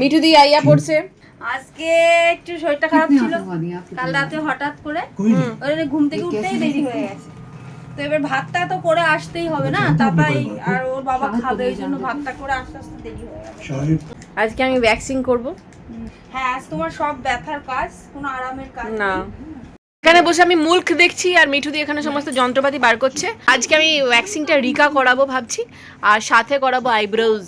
মিঠু দি আইয়া পড়ছে। আজকে একটু শরীরটা খারাপ ছিল। কাল রাতে হঠাৎ করে ওই ঘুম থেকে উঠতেই দেরি হয়ে গেছে। তো এবার ভাতটা তো করে আসতেই হবে না তারপরে আর ওর বাবা খাবে ওই জন্য ভাতটা করে আস্তে আস্তে দেরি হয়ে গেছে আজকে আমি ভ্যাকসিন করব। হ্যাঁ আজ তোমার সব ব্যথার কাজ কোনো আরামের কাজ না। এখানে বসে আমি মুল্ক দেখছি আর মিঠু দিয়ে এখানে সমস্ত যন্ত্রপাতি বার করছে। আজকে আমি ভ্যাকসিনটা রিকা করাবো ভাবছি আর সাথে করাবো আইব্রোজ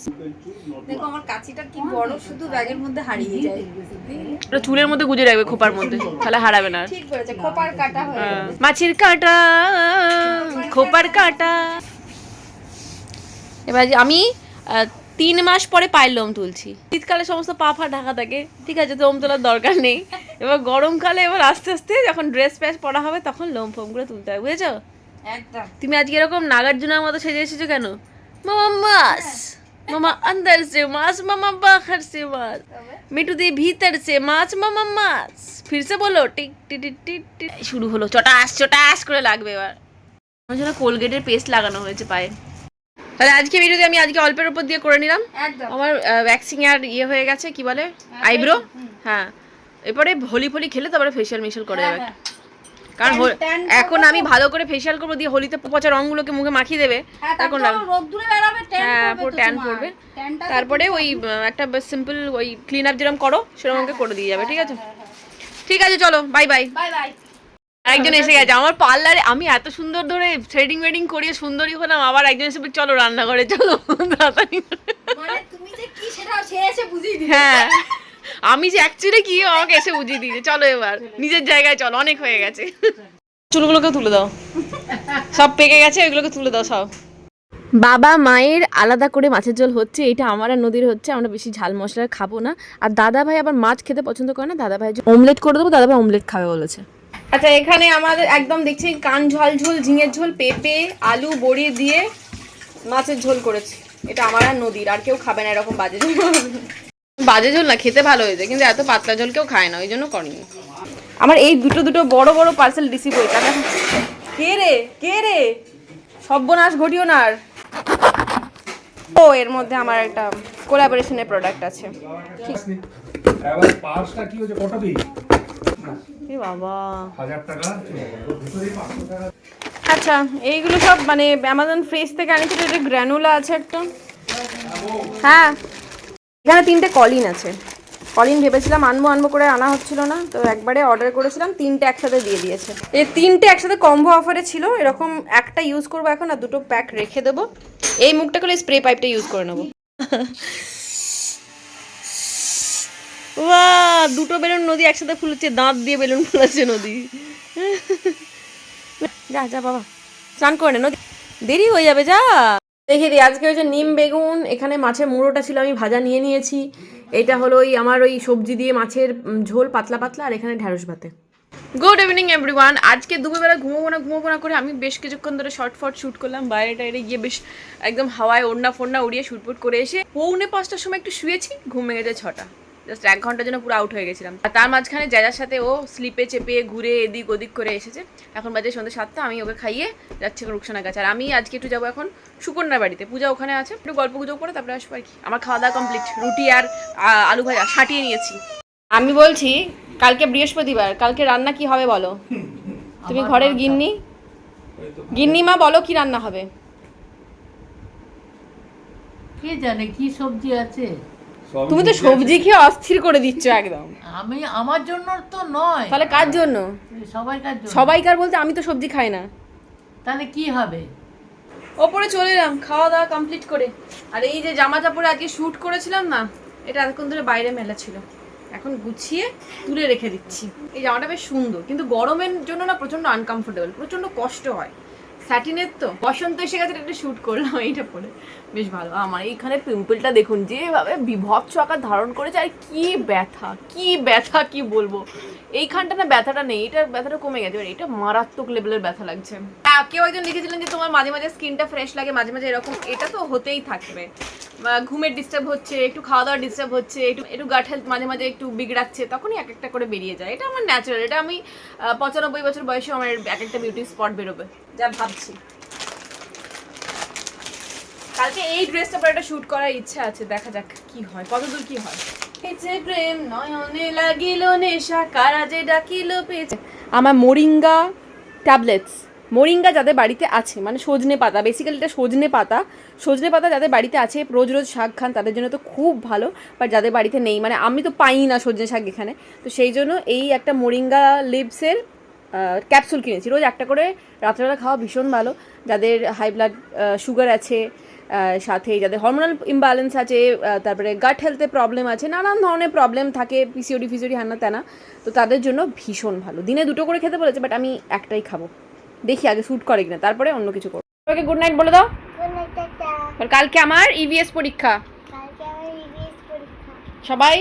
দেখো আমার কাছিটা কি বড় শুধু ব্যাগের মধ্যে হারিয়ে যায়। ওটা চুলের মধ্যে গুজে রাখবে খোপার মধ্যে তাহলে হারাবে না ঠিক বলেছে খোপার কাটা হয়ে হ্যাঁ। মাছের কাটা খোপার কাটা। এবার আমি তিন মাস পরে পায়ের লোম তুলছি। শীতকালে সমস্ত পা ফা ঢাকা থাকে ঠিক আছে লোম তোলার দরকার নেই। এবার গরমকালে এবার আস্তে আস্তে যখন ড্রেস প্যাস পরা হবে তখন লোম ফোম করে তুলতে হবে বুঝেছ? তুমি আজকে এরকম নাগার্জুনার মতো সেজে এসেছ কেন? মামা মামা અંદર সে মাছ মামা বাহার সে মাছ মিটু দি ভিতর সে মাছ মামা মাছ ফিরসে বলো টিক টিক টিক টিক শুরু হলো চটাস চটাস করে লাগবে এবার। আমার জন্য কোলগেটের পেস্ট লাগানো হয়েছে পায়ে তাহলে আজকে ভিডিওতে আমি আজকে অল্পের উপর দিয়ে করে নিলাম। আমার ভ্যাক্সিন আর ইয়ে হয়ে গেছে কি বলে? আইব্রো হ্যাঁ এরপরে হোলি ফলি খেলে তারপরে ফেশিয়াল মেশিয়াল করে যাবে। কারণ এখন আমি ভালো করে ফেশিয়াল করব দিয়ে হোলিতে পচা রঙগুলোকে মুখে মাখিয়ে দেবে। হ্যাঁ বেরাবে ট্যান হ্যাঁ, পুরো পড়বে। তারপরে ওই একটা সিম্পল ওই ক্লিন আপ যেরকম করো সেরকম আমাকে করে দিয়ে যাবে ঠিক আছে? ঠিক আছে চলো বাই বাই বাই বাই একজন এসে গেছে আমার পার্লারে আমি এত সুন্দর ধরে থ্রেডিং ওয়েডিং করিয়ে সুন্দরী হলাম আবার একজন এসে চলো রান্নাঘরে চলো তাড়াতাড়ি। মানে হ্যাঁ। আমি যে অ্যাকচুয়ালি কি আমাকে এসে বুঝিয়ে দিয়েছে। চলো এবার। নিজের জায়গায় চলো অনেক হয়ে গেছে। চুলগুলোকে তুলে দাও। সব পেকে গেছে ওইগুলোকে তুলে দাও সব। বাবা মায়ের আলাদা করে মাছের ঝোল হচ্ছে এটা আমার আর নদীর হচ্ছে আমরা বেশি ঝাল মশলা খাব না। আর দাদা ভাই আবার মাছ খেতে পছন্দ করে না? দাদা ভাই অমলেট করে দেবো দাদা ভাই অমলেট খাবে বলেছে। আচ্ছা এখানে আমাদের একদম দেখছি কান ঝাল ঝোল ঝিঙের ঝোল পেঁপে আলু বড়ি দিয়ে মাছের ঝোল করেছি। এটা আমার আর নদীর আর কেউ খাবে না এরকম বাজে। ঝোল বাজে ঝোল না খেতে ভালো হয়েছে কিন্তু এত পাতলা ঝোল কেউ খায় না ওই জন্য করিনি। আমার এই দুটো দুটো বড় বড় পার্সেল রিসিভ হয়েছে। আমি এখন- কে রে? কে রে? সর্বনাশ ঘটিও না আর ও এর মধ্যে আমার একটা কোলাবোরেশনের প্রোডাক্ট আছে। এবার পার্সটা কি হচ্ছে কত দিন? এ বাবা। হাজার টাকা ভিতরেই পাঁচশো টাকা আচ্ছা এইগুলো সব মানে অ্যামাজন ফ্রেশ থেকে আনিছি তো এটা গ্র্যানুলা আছে একটা। হ্যাঁ। এখানে তিনটে কলিন আছে। কলিন ভেবেছিলাম আনব আনব করে আনা হচ্ছিল না তো একবারে অর্ডার করেছিলাম তিনটে একসাথে দিয়ে দিয়েছে। এই তিনটে একসাথে কম্বো অফারে ছিল এরকম একটা ইউজ করব এখন আর দুটো প্যাক রেখে দেবো। এই মুখটা করে স্প্রে পাইপটা ইউজ করে নেব। বাহ দুটো বেলুন নদী একসাথে ফুলেছে দাঁত দিয়ে বেলুন ফুলেছে নদী। যা যা বাবা। স্নান করে নে নদী। দেরি হয়ে যাবে যা। দেখে দিই, আজকে হচ্ছে নিম বেগুন, এখানে মাছের মুড়োটা ছিল, আমি ভাজা নিয়ে নিয়েছি। এটা হলো ওই আমার ওই সবজি দিয়ে মাছের ঝোল পাতলা পাতলা, আর এখানে ঢ্যাঁড়স ভাতে। গুড ইভিনিং এভরিওয়ান আজকে দুপুরবেলা ঘুমোবো না ঘুমোবো না করে আমি বেশ কিছুক্ষণ ধরে শর্ট ফট শ্যুট করলাম, বাইরে টাইরে গিয়ে বেশ একদম হাওয়ায় ওড়না ফোড়না উড়িয়ে শুটপুট করে এসে পৌনে পাঁচটার সময় একটু শুয়েছি, ঘুম যায় ছটা। জাস্ট এক ঘণ্টার জন্য পুরো আউট হয়ে গেছিলাম। আর তার মাঝখানে যার সাথে ও স্লিপে চেপে ঘুরে এদিক ওদিক করে এসেছে। এখন বাজে সন্ধ্যে সাতটা আমি ওকে খাইয়ে যাচ্ছি এখন রুকসানা গাছ আর আমি আজকে একটু যাব এখন সুকন্যার বাড়িতে। পূজা ওখানে আছে। একটু গল্প গুজব করে তারপরে আসব আর কি। আমার খাওয়া দাওয়া কমপ্লিট রুটি আর আলু ভাজা সাটিয়ে নিয়েছি। আমি বলছি কালকে বৃহস্পতিবার কালকে রান্না কি হবে বলো? তুমি ঘরের গিন্নি? গিন্নি মা বলো কি রান্না হবে। কে জানে কি সবজি আছে? তুমি তো সবজি খেয়ে অস্থির করে দিচ্ছ একদম। আমি আমার জন্য তো নয়। তাহলে কার জন্য? সবাইকার জন্য। সবাইকার বলতে আমি তো সবজি খাই না। তাহলে কি হবে? ওপরে চলে এলাম খাওয়া দাওয়া কমপ্লিট করে। আর এই যে জামা কাপড় আজকে শ্যুট করেছিলাম না এটা এতক্ষণ ধরে বাইরে মেলা ছিল। এখন গুছিয়ে তুলে রেখে দিচ্ছি। এই জামাটা বেশ সুন্দর কিন্তু গরমের জন্য না প্রচণ্ড আনকমফোর্টেবল প্রচণ্ড কষ্ট হয়। স্যাটিনের তো? বসন্ত এসে গেছে একটা শ্যুট করলাম এইটা পরে। বেশ ভালো। আমার এইখানে পিম্পলটা দেখুন যেভাবে বিভৎস আকার ধারণ করেছে আর কি ব্যথা কি ব্যথা কি বলব। এইখানটা না ব্যথাটা নেই এটা ব্যথাটা কমে গেছে। এটা মারাত্মক লেভেলের ব্যথা লাগছে। হ্যাঁ কেউ একজন লিখেছিলেন যে তোমার মাঝে মাঝে স্কিনটা ফ্রেশ লাগে মাঝে মাঝে এরকম এটা তো হতেই থাকবে। ঘুমের ডিস্টার্ব হচ্ছে, একটু খাওয়া দাওয়া ডিস্টার্ব হচ্ছে, একটু একটু গাট হেলথ মাঝে মাঝে একটু বিগড়াচ্ছে, তখনই এক একটা করে বেরিয়ে যায়। এটা আমার ন্যাচারাল এটা আমি পঁচানব্বই বছর বয়সে আমার এক একটা বিউটি স্পট বেরোবে, যা ভাবছি। কালকে এই ড্রেসটা পরে একটা শ্যুট করার ইচ্ছা আছে, দেখা যাক কি হয়, কতদূর কি হয়। পেছে প্রেম নয়নে লাগিল নেশা, কারা যে ডাকিল পেছে। আমার মোরিঙ্গা ট্যাবলেটস মোরিঙ্গা যাদের বাড়িতে আছে মানে সজনে পাতা বেসিক্যালি এটা সজনে পাতা সজনে পাতা যাদের বাড়িতে আছে, রোজ রোজ শাক খান, তাদের জন্য তো খুব ভালো বাট যাদের বাড়িতে নেই মানে আমি তো পাই না সজনে শাক এখানে। তো সেই জন্য এই একটা মোরিঙ্গা লিভসের ক্যাপসুল কিনেছি। রোজ একটা করে রাত্রেবেলা খাওয়া ভীষণ ভালো। যাদের হাই ব্লাড সুগার আছে সাথে যাদের হরমোনাল ইমব্যালেন্স আছে তারপরে গাট হেলথে প্রবলেম আছে, নানান ধরনের প্রবলেম থাকে পিসিওডি ফিসিওডি হান্না ত্যানা। তো তাদের জন্য ভীষণ ভালো। দিনে দুটো করে খেতে বলেছে বাট আমি একটাই খাব। দেখি আগে শ্যুট করে কিনা, তারপরে অন্য কিছু করব। গুড নাইট বলে দাও। আর কালকে আমার ইভিএস পরীক্ষা। সবাই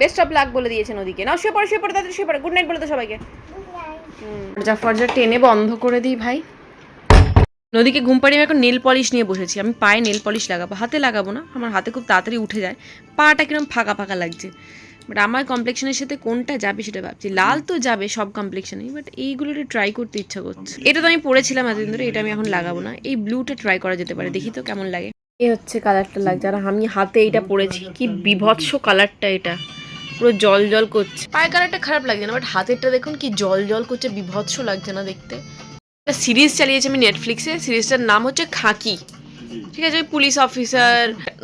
বেস্ট অফ লাক বলে দিয়েছেন ওদিকে। না শুয়ে পড়ে শুয়ে পড়ে তাদের শুয়ে পড়ে। গুড নাইট বলে দাও সবাইকে। ফরজা টেনে বন্ধ করে দিই ভাই। নদীকে ঘুম পাড়িয়ে আমি এখন নেল পলিশ নিয়ে বসেছি। আমি পায়ে নেল পলিশ লাগাবো। হাতে লাগাবো না। আমার হাতে খুব তাড়াতাড়ি উঠে যায়। পাটা কীরকম ফাঁকা ফাঁকা লাগছে। বাট আমার কমপ্লেকশনের সাথে কোনটা যাবে সেটা ভাবছি। লাল তো যাবে সব কমপ্লেকশনেই বাট এইগুলো একটু ট্রাই করতে ইচ্ছা করছে। এটা তো আমি পড়েছিলাম এতদিন ধরে এটা আমি এখন লাগাবো না। এই ব্লুটা ট্রাই করা যেতে পারে। দেখি তো কেমন লাগে। এ হচ্ছে কালারটা লাগছে। আর আমি হাতে এটা পড়েছি কি বিভৎস কালারটা এটা। পুরো জল জল করছে। পায়ের কালারটা খারাপ লাগছে না বাট হাতেরটা দেখুন কি জল জল করছে বিভৎস লাগছে না দেখতে। একটা সিরিজ চালিয়েছি আমি নেটফ্লিক্সে সিরিজটার নাম হচ্ছে খাকি। ঠিক আছে পুলিশ অফিসার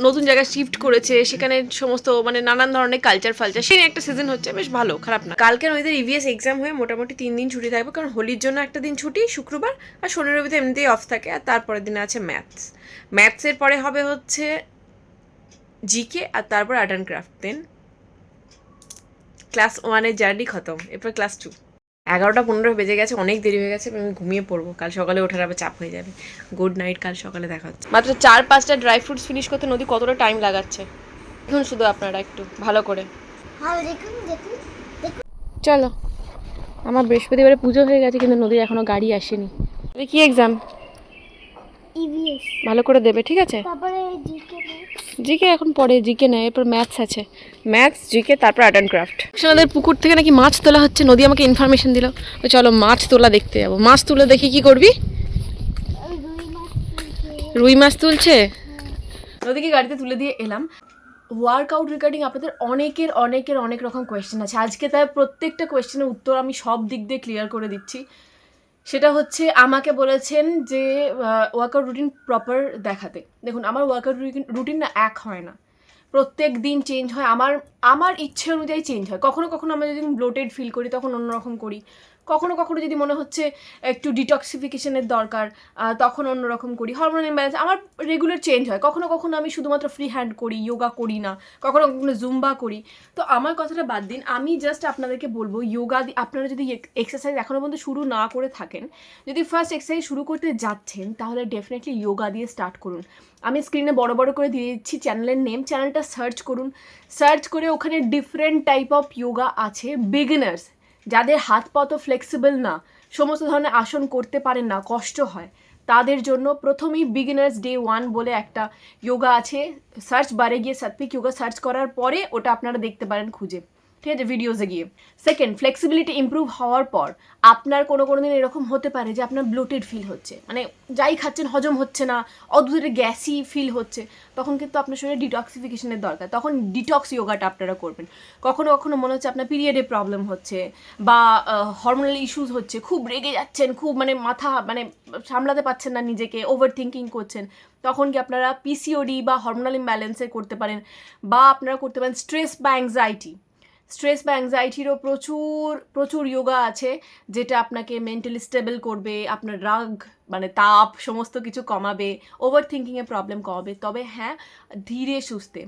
নতুন জায়গায় শিফট করেছে, সেখানে সমস্ত মানে নানান ধরনের কালচার ফালচার। সেই একটা সিজন হচ্ছে, বেশ ভালো, খারাপ না। কালকে নদীদের ইভিএস এক্সাম হয়ে মোটামুটি তিন দিন ছুটি থাকবে, কারণ হোলির জন্য একটা দিন ছুটি, শুক্রবার, আর শনি রবিতে এমনিতেই অফ থাকে, আর তারপরের দিনে আছে ম্যাথস ম্যাথসের পরে হবে হচ্ছে জিকে আর তারপর art and craft then class ওয়ানের জার্নি খতম, এরপর ক্লাস টু এগারোটা পনেরো বেজে গেছে অনেক দেরি হয়ে গেছে আমি ঘুমিয়ে পড়ব। কাল সকালে ওঠার আবার চাপ হয়ে যাবে। গুড নাইট কাল সকালে দেখা হচ্ছে। মাত্র চার পাঁচটা ড্রাই ফ্রুটস ফিনিশ করতে নদী কতটা টাইম লাগাচ্ছে? দেখুন শুধু আপনারা একটু ভালো করে। চলো। আমার বৃহস্পতিবারে পুজো হয়ে গেছে কিন্তু নদীর এখনও গাড়ি আসেনি। কি এক্সাম ভালো করে দেবে ঠিক আছে? তারপরে জিকে এখন পরে জিকে নেয় এরপর ম্যাথস আছে। ম্যাথস জিকে তারপর আর্ট অ্যান্ড ক্রাফট। আমাদের পুকুর থেকে নাকি মাছ তোলা হচ্ছে নদী আমাকে ইনফরমেশন দিল। তো চলো মাছ তোলা দেখতে যাব। মাছ তুলে দেখি কি করবি? রুই মাছ রুই মাছ তুলছে? নদীকে গাড়িতে তুলে দিয়ে এলাম। ওয়ার্কআউট রিগার্ডিং আপনাদের অনেকের অনেকের অনেক রকম কোয়েশ্চেন আছে। আজকে তাই প্রত্যেকটা কোয়েশ্চেনের উত্তর আমি সব দিক দিয়ে ক্লিয়ার করে দিচ্ছি। সেটা হচ্ছে আমাকে বলেছেন যে ওয়ার্কআউট রুটিন প্রপার দেখাতে। দেখুন, আমার ওয়ার্কআউট রুটিন না এক হয় না। প্রত্যেক দিন চেঞ্জ হয়। আমার আমার ইচ্ছে অনুযায়ী চেঞ্জ হয়। কখনো কখনো আমরা যদি ব্লোটেড ফিল করি, তখন অন্যরকম করি। কখনো কখনো যদি মনে হচ্ছে একটু ডিটক্সিফিকেশনের দরকার তখন অন্যরকম করি। হরমোনাল ইমব্যালেন্স আমার রেগুলার চেঞ্জ হয়। কখনো কখনো আমি শুধুমাত্র ফ্রি হ্যান্ড করি যোগা করি না। কখনো কখনো জুম্বা করি। তো আমার কথাটা বাদ দিন। আমি জাস্ট আপনাদেরকে বলব যোগা আপনারা যদি এক্সারসাইজ এখনও পর্যন্ত শুরু না করে থাকেন, যদি ফার্স্ট এক্সারসাইজ শুরু করতে যাচ্ছেন, তাহলে ডেফিনেটলি যোগা দিয়ে স্টার্ট করুন। আমি স্ক্রিনে বড় বড় করে দিয়ে দিচ্ছি চ্যানেলের নেম চ্যানেলটা সার্চ করুন। সার্চ করে ওখানে ডিফারেন্ট টাইপ অফ যোগা আছে। বিগিনার্স যাদের হাত পা তো ফ্লেক্সিবল না, সমস্ত ধরনের আসন করতে পারেন না, কষ্ট হয়। তাদের জন্য প্রথমেই বিগিনার্স ডে ওয়ান বলে একটা যোগা আছে। সার্চ বারে গিয়ে সাত্বিক যোগা সার্চ করার পরে ওটা আপনারা দেখতে পারেন খুঁজে। ঠিক আছে ভিডিওসে গিয়ে। সেকেন্ড ফ্লেক্সিবিলিটি ইমপ্রুভ হওয়ার পর আপনার কোনো কোনো দিন এরকম হতে পারে যে আপনার ব্লোটেড ফিল হচ্ছে। মানে যাই খাচ্ছেন, হজম হচ্ছে না, অদ্ভুত গ্যাসি ফিল হচ্ছে, তখন কিন্তু আপনার শরীরে ডিটক্সিফিকেশনের দরকার। তখন ডিটক্স ইয়োগাটা আপনারা করবেন। কখনো কখনো মনে হচ্ছে আপনার পিরিয়ডে প্রবলেম হচ্ছে বা হরমোনাল ইস্যুস হচ্ছে, খুব রেগে যাচ্ছেন, খুব মানে মাথা মানে সামলাতে পারছেন না নিজেকে ওভার থিঙ্কিং করছেন, তখন কি আপনারা পিসিওডি বা হরমোনাল ইমব্যালেন্সে করতে পারেন বা আপনারা করতে পারেন স্ট্রেস বা অ্যাংজাইটি স্ট্রেস বা অ্যাংজাইটিরও প্রচুর প্রচুর যোগা আছে, যেটা আপনাকে মেন্টালি স্টেবল করবে, আপনার রাগ মানে তাপ, সমস্ত কিছু কমাবে ওভার থিঙ্কিংয়ে প্রবলেম কমাবে। তবে হ্যাঁ ধীরে সুস্থে।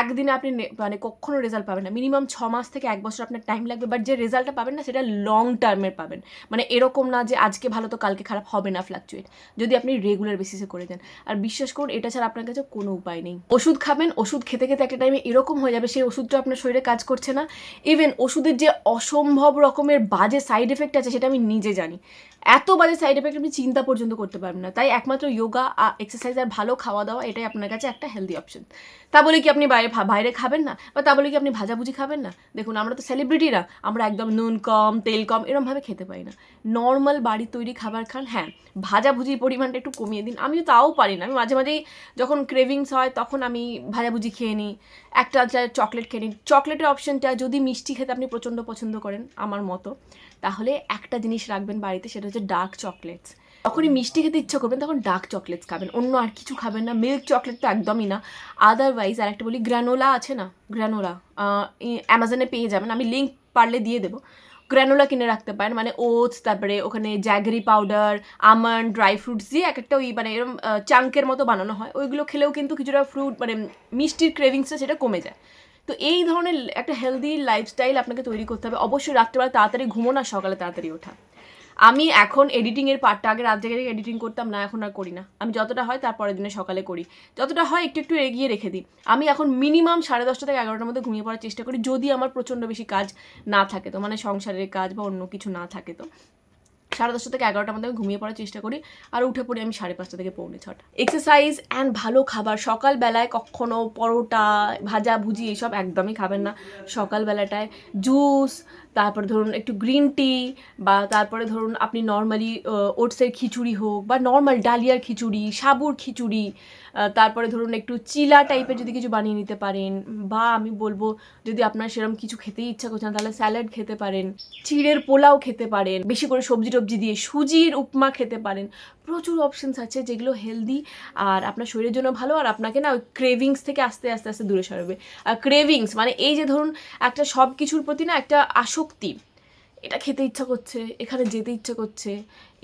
একদিনে আপনি মানে কখনো রেজাল্ট পাবেন না। মিনিমাম ছ মাস থেকে এক বছর আপনার টাইম লাগবে বাট যে রেজাল্টটা পাবেন না, সেটা লং টার্মের পাবেন। মানে এরকম না যে আজকে ভালো তো কালকে খারাপ হবে না ফ্লাকচুয়েট যদি আপনি রেগুলার বেসিসে করে দেন। আর বিশ্বাস করুন, এটা ছাড়া আপনার কাছে কোনো উপায় নেই। ওষুধ খাবেন, ওষুধ খেতে খেতে একটা টাইমে এরকম হয়ে যাবে, সেই ওষুধটা আপনার শরীরে কাজ করছে না। ইভেন ওষুধের যে অসম্ভব রকমের বাজে সাইড এফেক্ট আছে, সেটা আমি নিজে জানি। এত বাজে সাইড এফেক্ট আপনি চিন্তা পর্যন্ত করতে পারবেন না। তাই একমাত্র যোগা এক্সারসাইজ আর ভালো খাওয়া দাওয়া এটাই আপনার কাছে একটা হেলদি অপশন তা বলে কি আপনি বাইরে বাইরে খাবেন না? বা তা বলে কি আপনি ভাজাভুজি খাবেন না? দেখুন, আমরা তো সেলিব্রিটিরা আমরা একদম নুন কম, তেল কম এরমভাবে খেতে পারি না। নর্মাল বাড়ির তৈরি খাবার খান হ্যাঁ ভাজাভুজির পরিমাণটা একটু কমিয়ে দিন। আমিও তাও পারি না। আমি মাঝে মাঝেই যখন ক্রেভিংস হয়, তখন আমি ভাজাভুজি খেয়ে নিই। একটা চকলেট খেয়ে নিই। চকলেটের অপশনটা যদি মিষ্টি খেতে আপনি প্রচণ্ড পছন্দ করেন, আমার মতো। তাহলে একটা জিনিস রাখবেন বাড়িতে, সেটা হচ্ছে ডার্ক চকলেটস যখনই মিষ্টি খেতে ইচ্ছা করবেন, তখন ডার্ক চকলেটস খাবেন। অন্য আর কিছু খাবেন না। মিল্ক চকলেট তো একদমই না। আদারওয়াইজ আর একটা বলি গ্র্যানোলা আছে না? গ্র্যানোলা অ্যামাজনে পেয়ে যাবেন। আমি লিঙ্ক পারলে দিয়ে দেবো। গ্র্যানোলা কিনে রাখতে পারেন। মানে ওটস তারপরে ওখানে jaggery powder almond dry fruits দিয়ে এক একটা ওই মানে এরকম চাঙ্কের মতো বানানো হয়। ওইগুলো খেলেও কিন্তু কিছুটা ফ্রুট মানে মিষ্টির ক্রেভিংসটা সেটা কমে যায়। তো এই ধরনের একটা হেলদি লাইফস্টাইল আপনাকে তৈরি করতে হবে। অবশ্যই রাত্রেবেলা তাড়াতাড়ি ঘুমো না, সকালে তাড়াতাড়ি ওঠা। আমি এখন এডিটিংয়ের পার্টটা আগে রাত জেগে এডিটিং করতাম, না এখন আর করি না। আমি যতটা হয় তার পরের দিনে সকালে করি। যতটা হয় একটু একটু এগিয়ে রেখে দিই। আমি এখন মিনিমাম সাড়ে দশটা থেকে এগারোটার মধ্যে ঘুমিয়ে পড়ার চেষ্টা করি, যদি আমার প্রচণ্ড বেশি কাজ না থাকে তো মানে সংসারের কাজ বা অন্য কিছু না থাকে তো। সাড়ে দশটা থেকে এগারোটার মধ্যে আমি ঘুমিয়ে পড়ার চেষ্টা করি আর উঠে পড়ি আমি সাড়ে পাঁচটা থেকে পৌনে ছটা। এক্সারসাইজ অ্যান্ড ভালো খাবার। সকালবেলায় কখনো পরোটা, ভাজা, ভুজি এইসব একদমই খাবেন না। সকালবেলাটায় জুস তারপরে ধরুন একটু গ্রিন টি বা তারপরে ধরুন আপনি নর্মালি ওটসের খিচুড়ি হোক বা নর্মাল ডালিয়ার খিচুড়ি, সাবুর খিচুড়ি তারপরে ধরুন একটু চিলা টাইপের যদি কিছু বানিয়ে নিতে পারেন বা আমি বলব যদি আপনার সেরকম কিছু খেতেই ইচ্ছা করছে না, তাহলে স্যালাড খেতে পারেন চিড়ের পোলাও খেতে পারেন, বেশি করে সবজি টবজি দিয়ে সুজির উপমা খেতে পারেন, প্রচুর অপশনস আছে যেগুলো হেলদি আর আপনার শরীরের জন্য ভালো আর আপনাকে না ওই ক্রেভিংস থেকে আস্তে আস্তে আস্তে দূরে সরাবে। আর ক্রেভিংস মানে এই যে ধরুন একটা সব কিছুর প্রতি না একটা আসক্তি এটা খেতে ইচ্ছা করছে, এখানে যেতে ইচ্ছা করছে,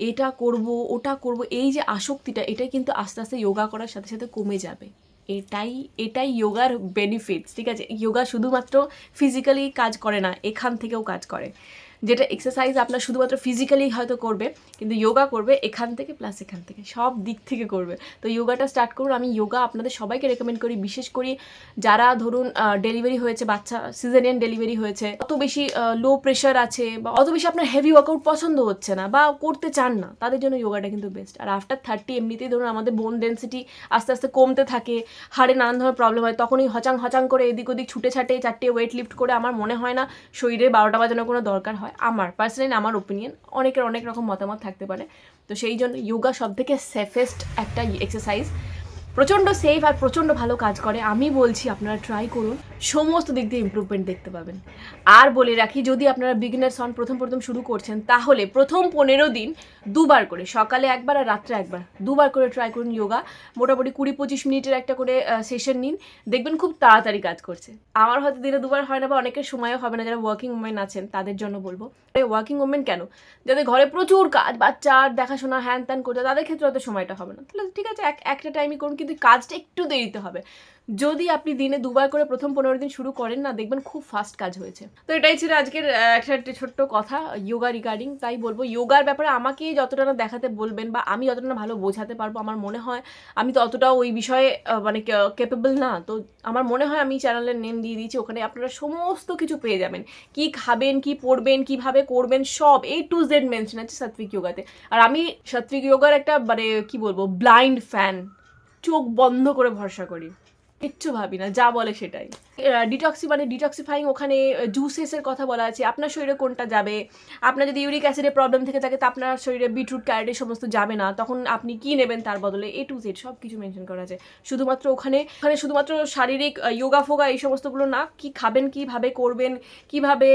এটা করব, ওটা করব, এই যে আসক্তিটা এটাই কিন্তু আস্তে আস্তে যোগা করার সাথে সাথে কমে যাবে। এটাই এটাই যোগার বেনিফিটস ঠিক আছে? যোগা শুধুমাত্র ফিজিক্যালি কাজ করে না, এখান থেকেও কাজ করে। যেটা এক্সারসাইজ আপনার শুধুমাত্র ফিজিক্যালি হয়তো করবে, কিন্তু যোগা করবে এখান থেকে প্লাস এখান থেকে, সব দিক থেকে করবে। তো যোগাটা স্টার্ট করুন। আমি যোগা আপনাদের সবাইকে রেকমেন্ড করি, বিশেষ করে যারা ধরুন ডেলিভারি হয়েছে, বাচ্চা সিজারিয়ান ডেলিভারি হয়েছে, অত বেশি লো প্রেশার আছে বা অত বেশি আপনার হেভি ওয়ার্কআউট পছন্দ হচ্ছে না বা করতে চান না, তাদের জন্য যোগাটা কিন্তু বেস্ট আর আফটার থার্টি এমনিতেই ধরুন আমাদের বোন ডেন্সিটি আস্তে আস্তে কমতে থাকে, হাড়ে নানান ধরনের প্রবলেম হয়, তখনই হচাং হচাং করে এদিক ওদিক ছুটে ছাটে চারটে ওয়েট লিফট করে আমার মনে হয় না শরীরে বারোটা বাজানোর কোনো দরকার হয়। আমার পার্সোনালি আমার ওপিনিয়ন অনেকের অনেক রকম মতামত থাকতে পারে। তো সেই জন্য ইয়োগা সব থেকে সেফেস্ট একটা এক্সারসাইজ প্রচণ্ড সেফ আর প্রচণ্ড ভালো কাজ করে। আমি বলছি আপনারা ট্রাই করুন। সমস্ত দিক দিয়ে ইমপ্রুভমেন্ট দেখতে পাবেন। আর বলে রাখি, যদি আপনারা বিগিনার্স হন, প্রথম প্রথম শুরু করছেন, তাহলে প্রথম পনেরো দিন দুবার করে, সকালে একবার আর রাত্রে একবার, দুবার করে ট্রাই করুন যোগা মোটামুটি কুড়ি পঁচিশ মিনিটের একটা করে সেশন নিন, দেখবেন খুব তাড়াতাড়ি কাজ করছে। আমার হয়তো দিনে দুবার হয় না বা অনেকের সময়ও হবে না, যারা ওয়ার্কিং ওমেন আছেন, তাদের জন্য বলব। ওয়ার্কিং ওমেন কেন? যাদের ঘরে প্রচুর কাজ বাচ্চার দেখাশোনা হ্যান ত্যান করতে তাদের ক্ষেত্রে হয়তো সময়টা হবে না। তাহলে ঠিক আছে, এক, একটা টাইমই করুন, কিন্তু কাজটা একটু দেরিতে হবে। যদি আপনি দিনে দুবার করে প্রথম পনেরো দিন শুরু করেন না, দেখবেন খুব ফাস্ট কাজ হয়েছে। তো এটাই ছিল আজকের একটা ছোট্ট কথা যোগা রিগার্ডিং তাই বলব যোগার ব্যাপারে আমাকে যতটা না দেখাতে বলবেন বা আমি যতটা না ভালো বোঝাতে পারব, আমার মনে হয় আমি তো অতটাও ওই বিষয়ে মানে ক্যাপেবল না। তো আমার মনে হয় আমি চ্যানেলের নেম দিয়ে দিয়েছি, ওখানে আপনারা সমস্ত কিছু পেয়ে যাবেন। কি খাবেন, কি পড়বেন, কীভাবে করবেন, সব এই টু জেড মেনশন আছে সাত্বিক যোগাতে আর আমি সাত্বিক যোগার একটা মানে কি বলব ব্লাইন্ড ফ্যান চোখ বন্ধ করে ভরসা করি। কিচ্ছু ভাবি না যা বলে সেটাই। ডিটক্সি মানে ডিটক্সিফাইং ওখানে জুসেসের কথা বলা আছে। আপনার শরীরে কোনটা যাবে? আপনার যদি ইউরিক অ্যাসিডের প্রবলেম থেকে থাকে, তো আপনার শরীরে বিটরুট ক্যারেট সমস্ত যাবে না। তখন আপনি কি নেবেন তার বদলে? এ টু জেড সব কিছু মেনশন করা আছে। শুধুমাত্র ওখানে ওখানে শুধুমাত্র শারীরিক যোগা ফোগা এই সমস্তগুলো না, কি খাবেন, কীভাবে করবেন, কীভাবে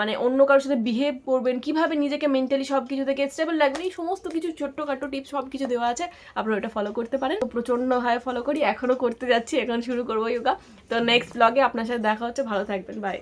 মানে অন্য কারোর সাথে বিহেভ করবেন, কীভাবে নিজেকে মেন্টালি সব কিছু থেকে স্টেবল রাখবেন, এই সমস্ত কিছু ছোট্টখাটো টিপস সব কিছু দেওয়া আছে। আপনারা ওটা ফলো করতে পারেন। তো প্রচণ্ডভাবে ফলো করি এখনও করতে যাচ্ছি, এখন শুরু করব যোগা তো নেক্সট ব্লগে আপনার সাথে দেখা হচ্ছে ভালো থাকবেন বাই